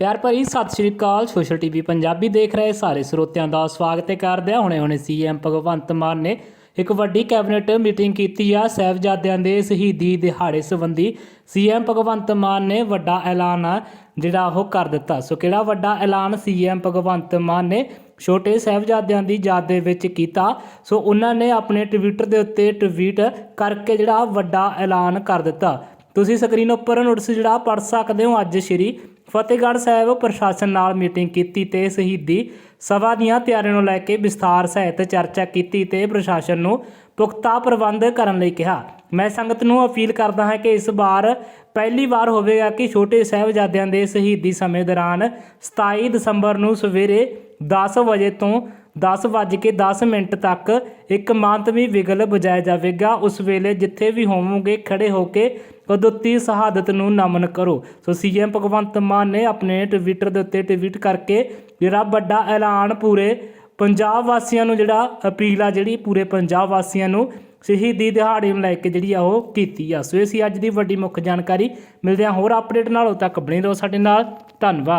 ਪਿਆਰ ਭਰੀ ਸਤਿ ਸ਼੍ਰੀ ਅਕਾਲ, ਸੋਸ਼ਲ ਟੀਵੀ ਪੰਜਾਬੀ ਦੇਖ ਰਹੇ ਸਾਰੇ ਸਰੋਤਿਆਂ ਦਾ ਸਵਾਗਤ ਕਰਦੇ ਹਾਂ ਹੁਣੇ ਹੁਣੇ ਸੀਐਮ ਭਗਵੰਤ ਮਾਨ ਨੇ ਇੱਕ ਵੱਡੀ ਕੈਬਨਿਟ ਮੀਟਿੰਗ ਕੀਤੀ ਆ। ਸਾਹਿਬਜ਼ਾਦਿਆਂ ਦੇ ਸ਼ਹੀਦੀ ਦਿਹਾੜੇ ਸੰਬੰਧੀ ਸੀਐਮ ਭਗਵੰਤ ਮਾਨ ਨੇ ਵੱਡਾ ਐਲਾਨ ਆ ਜਿਹੜਾ ਉਹ ਕਰ ਦਿੱਤਾ। ਸੋ ਕਿਹੜਾ ਵੱਡਾ ਐਲਾਨ ਸੀਐਮ ਭਗਵੰਤ ਮਾਨ ਨੇ? ਛੋਟੇ ਸਾਹਿਬਜ਼ਾਦਿਆਂ ਦੀ ਯਾਦ ਦੇ ਵਿੱਚ ਕੀਤਾ। ਸੋ ਉਹਨਾਂ ਨੇ ਆਪਣੇ ਟਵਿੱਟਰ ਦੇ ਉੱਤੇ ਟਵੀਟ ਕਰਕੇ ਜਿਹੜਾ ਵੱਡਾ ਐਲਾਨ ਕਰ ਦਿੱਤਾ। ਤੁਸੀਂ ਸਕਰੀਨ ਉੱਪਰ ਨੋਟਿਸ ਜਿਹੜਾ ਪੜ੍ਹ ਸਕਦੇ ਹੋ ਅੱਜ ਸ਼੍ਰੀ ਫਤਿਹਗੜ੍ਹ ਸਾਹਿਬ ਪ੍ਰਸ਼ਾਸਨ ਨਾਲ ਮੀਟਿੰਗ ਕੀਤੀ ਤੇ ਸ਼ਹੀਦੀ ਸਭਾ ਦੀਆਂ ਤਿਆਰੀਆਂ ਨੂੰ ਲੈ ਕੇ ਵਿਸਥਾਰ ਸਹਿਤ ਚਰਚਾ ਕੀਤੀ ਤੇ ਪ੍ਰਸ਼ਾਸਨ ਨੂੰ ਪੁਖਤਾ ਪ੍ਰਬੰਧ ਕਰਨ ਲਈ ਕਿਹਾ। ਮੈਂ ਸੰਗਤ ਨੂੰ ਅਪੀਲ ਕਰਦਾ ਹਾਂ ਕਿ ਇਸ ਵਾਰ ਪਹਿਲੀ ਵਾਰ ਹੋਵੇਗਾ ਕਿ ਛੋਟੇ ਸਾਹਿਬਜ਼ਾਦਿਆਂ ਦੇ ਸ਼ਹੀਦੀ ਸਮੇਂ ਦੌਰਾਨ 27 ਦਸੰਬਰ ਨੂੰ ਸਵੇਰੇ 10 ਵਜੇ ਤੋਂ 10 ਵੱਜ ਕੇ 10 ਮਿੰਟ ਤੱਕ ਇੱਕ ਮਾਂਤਵੀ ਵਿਗਲ ਵਜਾਇਆ ਜਾਵੇਗਾ। ਉਸ ਵੇਲੇ ਜਿੱਥੇ ਵੀ ਹੋਵੋਗੇ ਖੜੇ ਹੋ ਕੇ ਕਦੁੱਤੀ ਸ਼ਹਾਦਤ ਨੂੰ ਨਮਨ ਕਰੋ? ਸੋ ਸੀਐਮ ਭਗਵੰਤ ਮਾਨ ਨੇ ਆਪਣੇ ਟਵਿੱਟਰ ਦੇ ਉੱਤੇ ਟਵੀਟ ਕਰਕੇ ਜਿਹੜਾ ਵੱਡਾ ਐਲਾਨ ਪੂਰੇ ਪੰਜਾਬ ਵਾਸੀਆਂ ਨੂੰ ਜਿਹੜਾ ਅਪੀਲ ਆ ਜਿਹੜੀ ਪੂਰੇ ਪੰਜਾਬ ਵਾਸੀਆਂ ਨੂੰ ਸ਼ਹੀਦੀ ਦਿਹਾੜੇ ਨੂੰ ਲੈ ਕੇ ਜਿਹੜੀ ਆ ਉਹ ਕੀਤੀ ਆ। ਸੋ ਇਹ ਸੀ ਅੱਜ ਦੀ ਵੱਡੀ ਮੁੱਖ ਜਾਣਕਾਰੀ। ਮਿਲਦੇ ਹਾਂ ਹੋਰ ਅਪਡੇਟ ਨਾਲ ਉਦੋਂ ਤੱਕ। ਬਣੇ ਰਹੋ ਸਾਡੇ ਨਾਲ। ਧੰਨਵਾਦ।